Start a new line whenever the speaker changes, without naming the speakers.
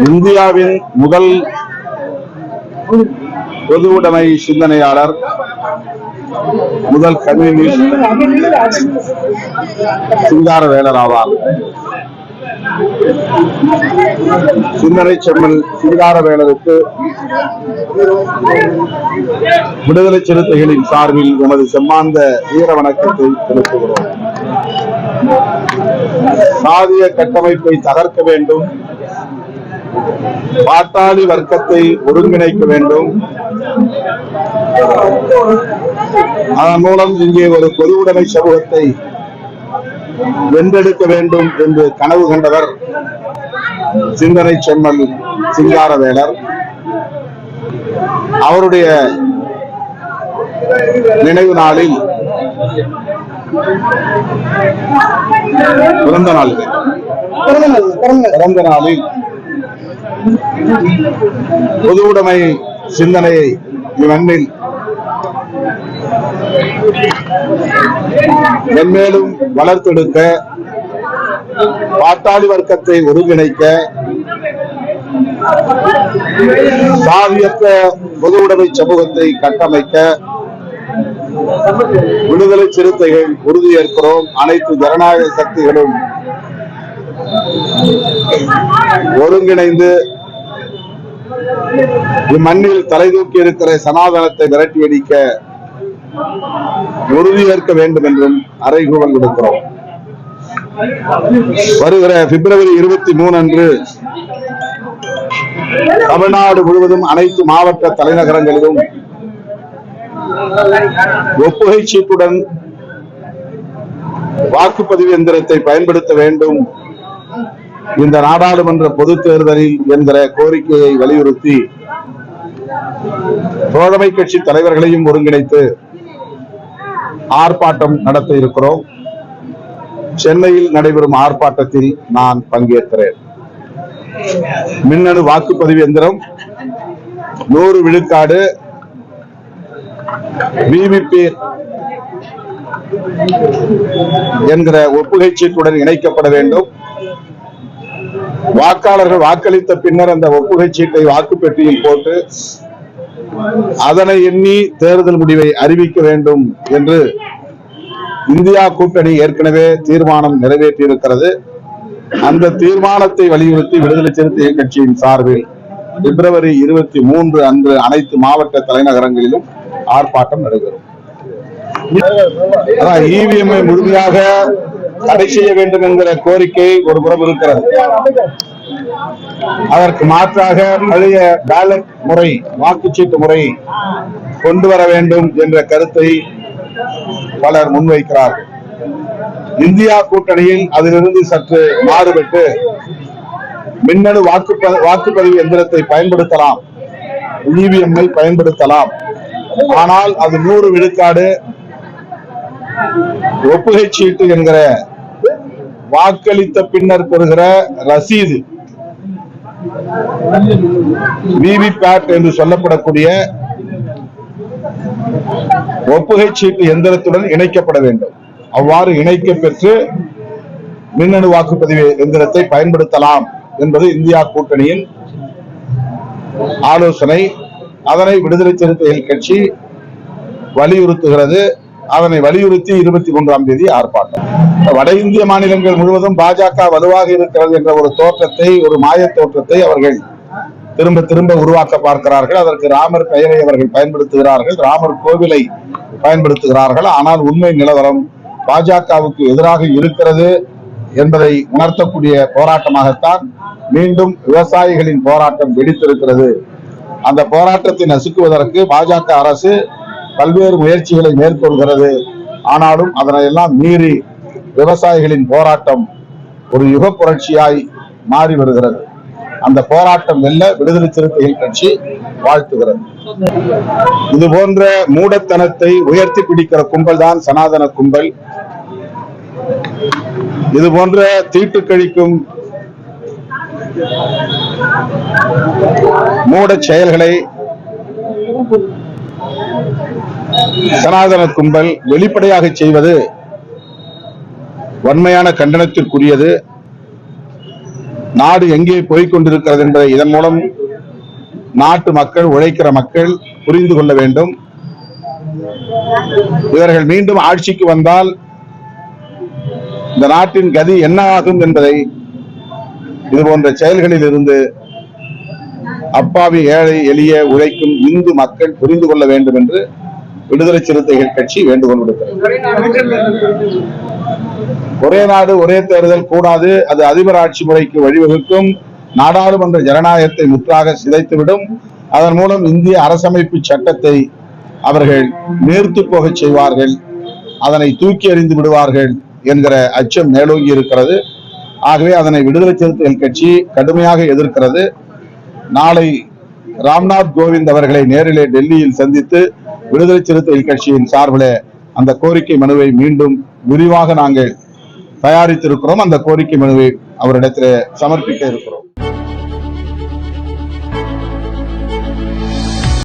இந்தியாவின் முதல் பொது உடைமை சிந்தனையாளர் முதல் கம்யூனிஸ்ட் சிங்காரவேலர் ஆவார். சிந்தனை செம்மல் சிங்காரவேலருக்கு விடுதலை சிறுத்தைகளின் சார்பில் எமது செம்மாந்த வீர வணக்கத்தை செலுத்துகிறோம். சாதிய கட்டமைப்பை தகர்க்க வேண்டும். பாட்டாளி வர்க்கத்தை ஒருங்கிணைக்க வேண்டும். அதன் மூலம் இங்கே ஒரு பொது உடைமை சமூகத்தை வென்றெடுக்க வேண்டும் என்று கனவு கண்டவர் சிந்தனை செம்மல் சிங்காரவேலர். அவருடைய நினைவு நாளில் பிறந்த நாள் இது. பிறந்த நாளில் பொது உடைமை சிந்தனையை இம்மண்ணில் மென்மேலும் வளர்த்தெடுக்க பாட்டாளி வர்க்கத்தை ஒருங்கிணைக்க சாதியற்ற பொது உடைமை சமூகத்தை கட்டமைக்க விடுதலை சிறுத்தைகள் உறுதியேற்கிறோம். அனைத்து ஜனநாயக சக்திகளும் ஒருங்கிணைந்து இம்மண்ணில் தலை தூக்கி இருக்கிற சனாதனத்தை விரட்டி அடிக்க உறுதியேற்க வேண்டும் என்றும் அறைகூவல் கொடுக்கிறோம் வருகிற பிப்ரவரி இருபத்தி மூணு அன்று தமிழ்நாடு முழுவதும் அனைத்து மாவட்ட தலைநகரங்களிலும் ஒப்புகை சீட்டுடன் வாக்குப்பதிவு எந்திரத்தை பயன்படுத்த வேண்டும். இந்த நாடாளுமன்ற பொதுத் தேர்தலில் என்கிற கோரிக்கையை வலியுறுத்தி தோழமை கட்சி தலைவர்களையும் ஒருங்கிணைத்து ஆர்ப்பாட்டம் நடத்த இருக்கிறோம். சென்னையில் நடைபெறும் ஆர்ப்பாட்டத்தில் நான் பங்கேற்கிறேன். மின்னணு வாக்குப்பதிவு எந்திரம் நூறு விழுக்காடு விவிபி என்கிற ஒப்புகை சீட்டுடன் இணைக்கப்பட வேண்டும். வாக்காளர்கள் வாக்களித்த பின்னர் அந்த ஒப்புகை சீட்டை வாக்குப்பெட்டியில் போட்டு அதனை எண்ணி தேர்தல் முடிவை அறிவிக்க வேண்டும் என்று இந்தியா கூட்டணி ஏற்கனவே தீர்மானம் நிறைவேற்றியிருக்கிறது. அந்த தீர்மானத்தை வலியுறுத்தி விடுதலை சிறுத்தை கட்சியின் சார்பில் பிப்ரவரி இருபத்தி மூன்று அன்று அனைத்து மாவட்ட தலைநகரங்களிலும் ஆர்ப்பாட்டம் நடைபெறும். முழுமையாக தடை செய்ய வேண்டும் என்கிற கோரிக்கை ஒரு புறம் இருக்கிறது. அதற்கு மாற்றாக பழைய பேலட் முறை வாக்குச்சீட்டு முறை கொண்டு வர வேண்டும் என்ற கருத்தை பலர் முன்வைக்கிறார்கள். இந்தியா கூட்டணியில் அதிலிருந்து சற்று மாறுபட்டு மின்னணு வாக்கு வாக்குப்பதிவு எந்திரத்தை பயன்படுத்தலாம். இவிஎம் பயன்படுத்தலாம். ஆனால் அது நூறு விழுக்காடு ஒப்புகை சீட்டு என்கிற வாக்களித்த பின்னர் பெறுகிற ரசீது. விவிபேட் என்று சொல்லப்படக்கூடிய ஒப்புகை சீட்டு எந்திரத்துடன் இணைக்கப்பட வேண்டும். அவ்வாறு இணைக்க பெற்று மின்னணு வாக்குப்பதிவு எந்திரத்தை பயன்படுத்தலாம் என்பது இந்தியா கூட்டணியின் ஆலோசனை. அதனை விடுதலை சிறுத்தைகள் கட்சி வலியுறுத்துகிறது. அதனை வலியுறுத்தி இருபத்தி மூன்றாம் தேதி ஆர்ப்பாட்டம். வட இந்திய மாநிலங்கள் முழுவதும் பாஜக வலுவாக இருக்கிறது என்ற ஒரு தோற்றத்தை ஒரு மாய தோற்றத்தை அவர்கள் திரும்ப திரும்ப உருவாக்க பார்க்கிறார்கள். அதற்கு ராமர் பெயரை அவர்கள் பயன்படுத்துகிறார்கள். ராமர் கோவிலை பயன்படுத்துகிறார்கள். ஆனால் உண்மை நிலவரம் பாஜகவுக்கு எதிராக இருக்கிறது என்பதை உணர்த்தக்கூடிய போராட்டமாகத்தான் மீண்டும் விவசாயிகளின் போராட்டம் வெடித்திருக்கிறது. அந்த போராட்டத்தை நசுக்குவதற்கு பாஜக அரசு பல்வேறு முயற்சிகளை மேற்கொள்கிறது. ஆனாலும் அதனையெல்லாம் மீறி விவசாயிகளின் போராட்டம் ஒரு யுக புரட்சியாய் மாறி வருகிறது. அந்த போராட்டம் வெல்ல விடுதலை சிறுத்தைகள் கட்சி வாழ்த்துகிறது. இது போன்ற மூடத்தனத்தை உயர்த்தி பிடிக்கிற கும்பல் தான் சனாதன கும்பல். இது போன்ற தீட்டு கழிக்கும் மூட செயல்களை சனாதன கும்பல் வெளிப்படையாக செய்வது வன்மையான கண்டனத்திற்குரியது. நாடு எங்கே போய்கொண்டிருக்கிறது என்பதை இதன் மூலம் நாட்டு மக்கள் உழைக்கிற மக்கள் புரிந்து கொள்ள வேண்டும். இவர்கள் மீண்டும் ஆட்சிக்கு வந்தால் இந்த நாட்டின் கதி என்ன ஆகும் என்பதை இது போன்ற செயல்களில் இருந்து அப்பாவி ஏழை எளிய உழைக்கும் இந்து மக்கள் புரிந்து கொள்ள வேண்டும் என்று விடுதலை சிறுத்தைகள் கட்சி வேண்டுகோள் விடுக்கிறது. ஒரே நாடு ஒரே தேர்தல் கூடாது. அது அதிபர் ஆட்சி முறைக்கு வழிவகுக்கும். நாடாளுமன்ற ஜனநாயகத்தை முற்றாக சிதைத்துவிடும். அதன் மூலம் இந்திய அரசமைப்பு சட்டத்தை அவர்கள் நேர்த்து போகச் செய்வார்கள். அதனை தூக்கி எறிந்து விடுவார்கள் என்கிற அச்சம் மேலோங்கி இருக்கிறது. ஆகவே அதனை விடுதலை சிறுத்தைகள் கட்சி கடுமையாக எதிர்க்கிறது. நாளை ராம்நாத் கோவிந்த் அவர்களை நேரிலே டெல்லியில் சந்தித்து விடுதலை சிறுத்தைகள் கட்சியின் சார்பில் அந்த கோரிக்கை மனுவை மீண்டும் விரிவாக நாங்கள் தயாரித்திருக்கிறோம். அந்த கோரிக்கை மனுவை அவரிடத்தில் சமர்ப்பிக்க இருக்கிறோம்.